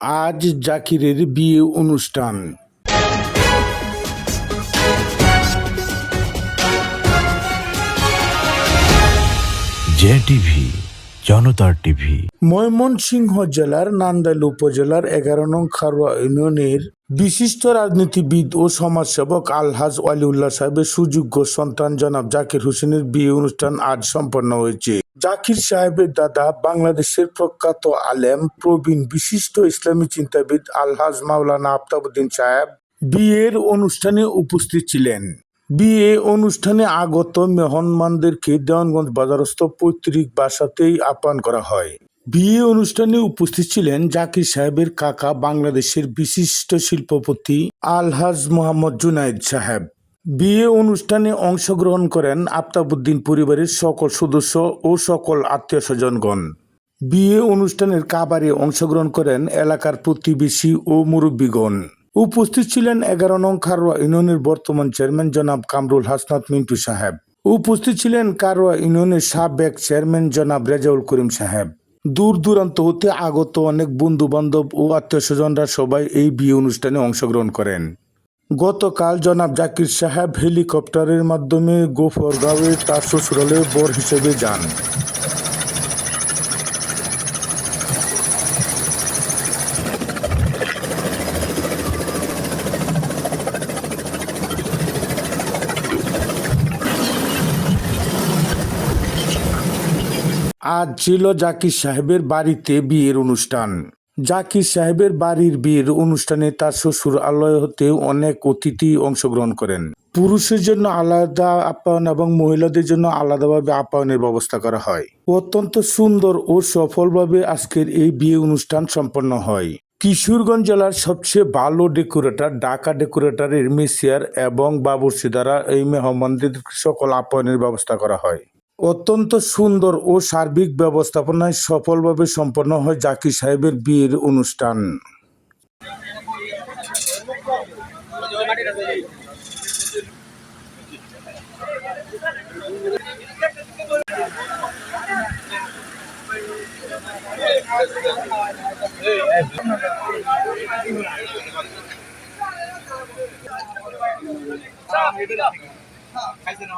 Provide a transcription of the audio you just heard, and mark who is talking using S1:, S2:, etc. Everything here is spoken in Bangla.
S1: আজ জাকিরের বিয়ে অনুষ্ঠান।
S2: জে টিভি জনতার টিভি।
S1: ময়মনসিংহ জেলার নান্দাইল উপজেলার এগারো নং খারোয়া ইউনিয়নের বিশিষ্ট রাজনীতিবিদ ও সমাজসেবক আলহাজ ওয়ালিউল্লাহ সাহেবের সুযোগ্য সন্তান জনাব জাকির হোসেনের বিয়ে অনুষ্ঠান আজ সম্পন্ন হয়েছে। জাকির সাহেবের দাদা বাংলাদেশের প্রখ্যাত আলেম, প্রবীণ বিশিষ্ট ইসলামী চিন্তাবিদ আলহাজ মাওলানা আফতাবুদ্দিন সাহেব বিয়ের অনুষ্ঠানে উপস্থিত ছিলেন। বিয়ে অনুষ্ঠানে আগত মেহমানদেরকে দেওয়ানগঞ্জ বাজারস্থ পৈতৃক বাসাতেই আপ্যায়ন করা হয়। বিয়ে অনুষ্ঠানে উপস্থিত ছিলেন জাকির সাহেবের কাকা বাংলাদেশের বিশিষ্ট শিল্পপতি আলহাজ মোহাম্মদ জুনাইদ সাহেব। বিয়ে অনুষ্ঠানে অংশগ্রহণ করেন আফতাবুদ্দিন পরিবারের সকল সদস্য ও সকল আত্মীয় স্বজনগণ। বিয়ে অনুষ্ঠানের কাবারে অংশগ্রহণ করেন এলাকার প্রতিবেশী ও মুরব্বীগণ। উপস্থিত ছিলেন এগারো নং খারোয়া ইউনিয়নের বর্তমান চেয়ারম্যান জনাব কামরুল হাসনাত মিন্টু সাহেব। উপস্থিত ছিলেন কারোয়া ইউনিয়নের সাবেক চেয়ারম্যান জনাব রেজাউল করিম সাহেব। দূর দূরান্ত হতে আগত অনেক বন্ধু বান্ধব ও আত্মীয় স্বজনরা সবাই এই বিয়ে অনুষ্ঠানে অংশগ্রহণ করেন। গতকাল জনাব জাকির সাহেব হেলিকপ্টারের মাধ্যমে গোফরগাঁওয়ে তার শ্বশুরালে বর হিসেবে যান। আজ ছিল জাকির সাহেবের বাড়িতে বিয়ের অনুষ্ঠান। জাকির সাহেবের বাড়ির বিয়ের অনুষ্ঠানে তার শ্বশুর আলয় হতে অনেক অতিথি অংশগ্রহণ করেন। পুরুষের জন্য আলাদা আপ্যায়ন এবং মহিলাদের জন্য আলাদাভাবে আপ্যায়নের ব্যবস্থা করা হয়। অত্যন্ত সুন্দর ও সফলভাবে আজকের এই বিয়ে অনুষ্ঠান সম্পন্ন হয়। কিশোরগঞ্জ জেলার সবচেয়ে ভালো ডেকোরেটর, ঢাকা ডেকোরেটরের মেসিয়ার এবং বাবুর্চি দ্বারা এই মেহমানদের সকল আপ্যায়নের ব্যবস্থা করা হয়। অত্যন্ত সুন্দর ও সার্বিক ব্যবস্থাপনায় সফলভাবে সম্পন্ন হয় জাকির সাহেবের বিয়ের অনুষ্ঠান খাইছে না